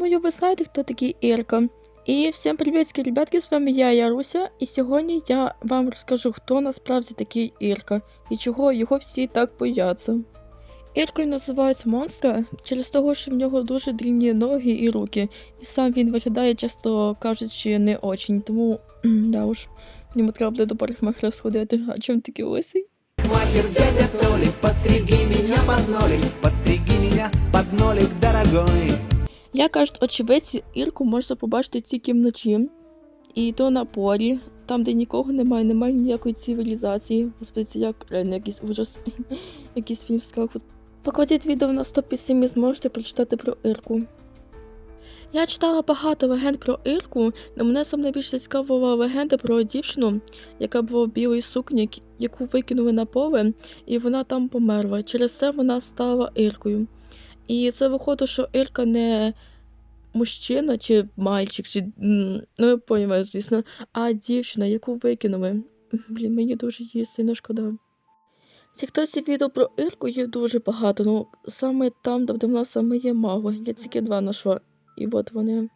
думаю, ви знаєте, хто такий Ірка. І всім привітки, ребятки, з вами я, Яруся, і сьогодні я вам розкажу, хто насправді такий Ірка і чого його всі так бояться. Іркою називають монстра через того, що в нього дуже дрібні ноги і руки, і сам він виглядає, часто кажучи, не очень, тому да уж, йому треба буде до парикмахера сходити, а чим такий лисий? Махер дядя Толик, подстриги меня под нолик, подстриги меня под нолик, дорогой. Я кажуть, очевидці, Ірку можна побачити тільки вночі. І то на полі, там, де нікого немає, немає ніякої цивілізації. Господи, це як реально якийсь ужас, якийсь фільм страху. Покладіть відео на стоп і зможете прочитати про Ірку. Я читала багато легенд про Ірку, але мене сам найбільше цікавила легенда про дівчину, яка була в білій сукні, яку викинули на поле, і вона там померла. Через це вона стала Іркою. І це виходить, що Ірка не мужчина чи мальчик, чи ну я понимаю, звісно, а дівчина, яку викинули. Блін, мені дуже її сильно шкода. Ці хтось відео про Ірку є дуже багато, ну саме там, де вона саме є мава. Я тільки два знайшла. І от вони.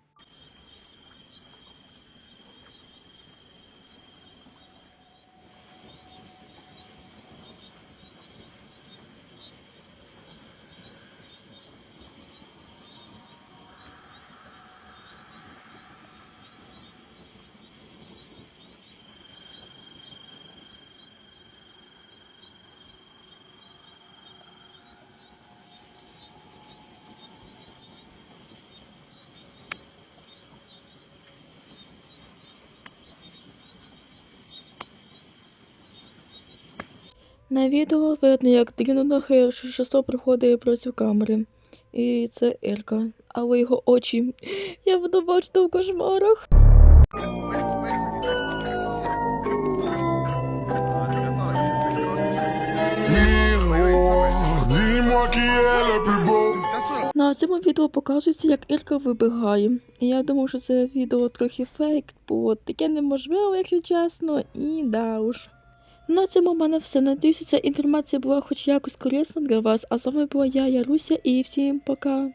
На відео видно, як длинноногий шесто приходить проти камери. І це Ірка. Але його очі. Я буду бачити в кошмарах. На цьому відео показується, як Ірка вибігає. І я думаю, що це відео трохи фейк, бо таке неможливо, якщо чесно, і да уж. На цьому в мене все. Надіюся, ця інформація була хоч якось корисна для вас. А з вами була я, Яруся, і всім пока.